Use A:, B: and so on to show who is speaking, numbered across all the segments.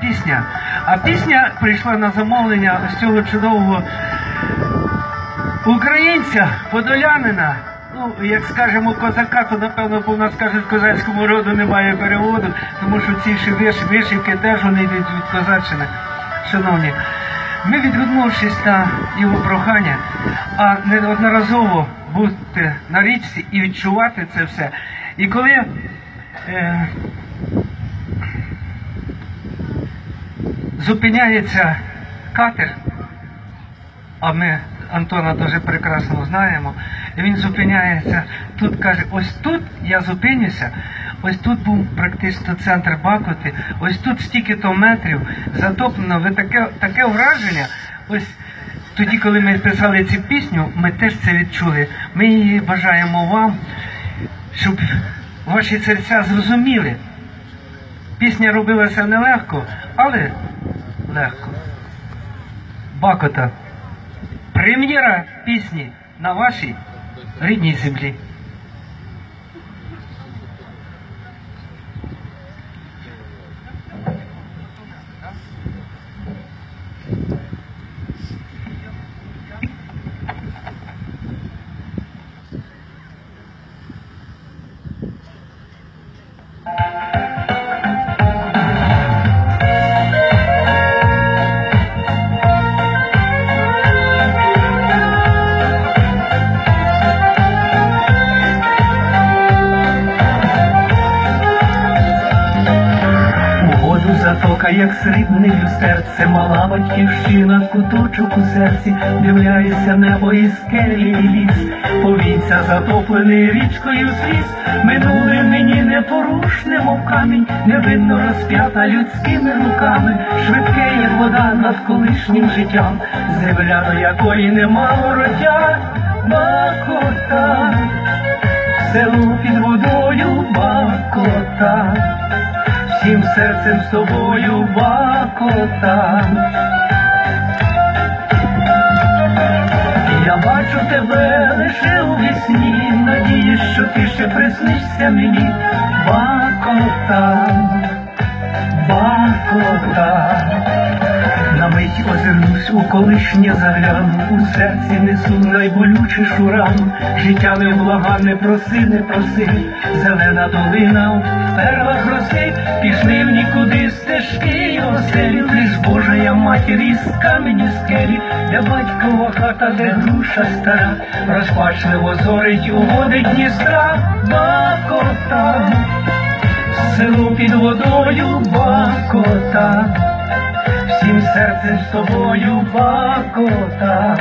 A: пісня. А пісня прийшла на замовлення з цього чудового українця, подолянина. Ну, як скажемо козака, то напевно в нас кажуть, козацькому роду немає переводу, тому що ці виш, вишивки теж вони йдуть від козаччини. Шановні, ми відгукнувшись на його прохання, а неодноразово бути на річці і відчувати це все. І коли е, зупиняється катер, а ми Антона дуже прекрасно знаємо, і він зупиняється. Тут, каже, ось тут я зупинюся, ось тут був практично центр Бакоти, ось тут стільки-то метрів затоплено, ви таке, таке враження, ось тоді, коли ми писали цю пісню, ми теж це відчули. Ми її бажаємо вам, щоб ваші серця зрозуміли. Пісня робилася нелегко, але легко. Бакота. Прем'єра пісні на вашій рідній землі.
B: Воду затока, як срібнею серце, мала батьківщина, куточок у серці, дивляється небо і скелі і ліс, повіця затоплений річкою сліз, минуле мені непорушне, мов камінь, не видно розп'ята людськими руками, швидке, як вода над колишнім життям, земля до якої нема воротя, бакота, село під водою бакота всім серцем з тобою бакота. Я бачу тебе лише у вісні, надію, що ти ще приснишся мені, бакота. У колишнє загляну, у серці несу найболючішу рану, життя невблаганне проси, не проси, зелена долина в перлах роси, пішли в нікуди стежки й оселі, лиш Божа я матір із камені скелі, де батькова хата, де груша стара, розпачливо зорить у води Дністра, бакота, село під водою бакота всім серцем з тобою бакота.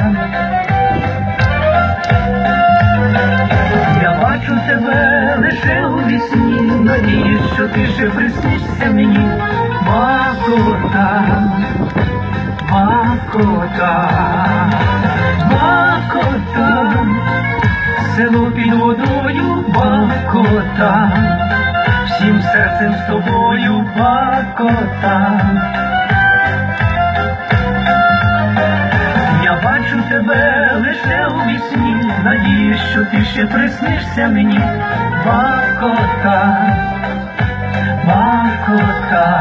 B: Я бачу тебе лише у вісні, надіюсь, що ти ще приснишся мені, бакота, бакота, бакота, село під водою бакота, всім серцем з тобою бакота. Бачу тебе лише у вісні, надію, що ти ще приснишся мені, бакота, бакота.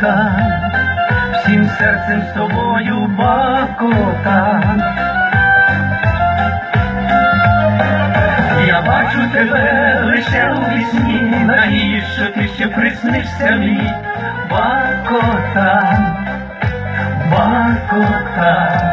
B: Бакота, всім серцем з тобою Бакота. Я бачу тебе лише у вісні, надію, що ти ще приснишся мені, Бакота, Бакота.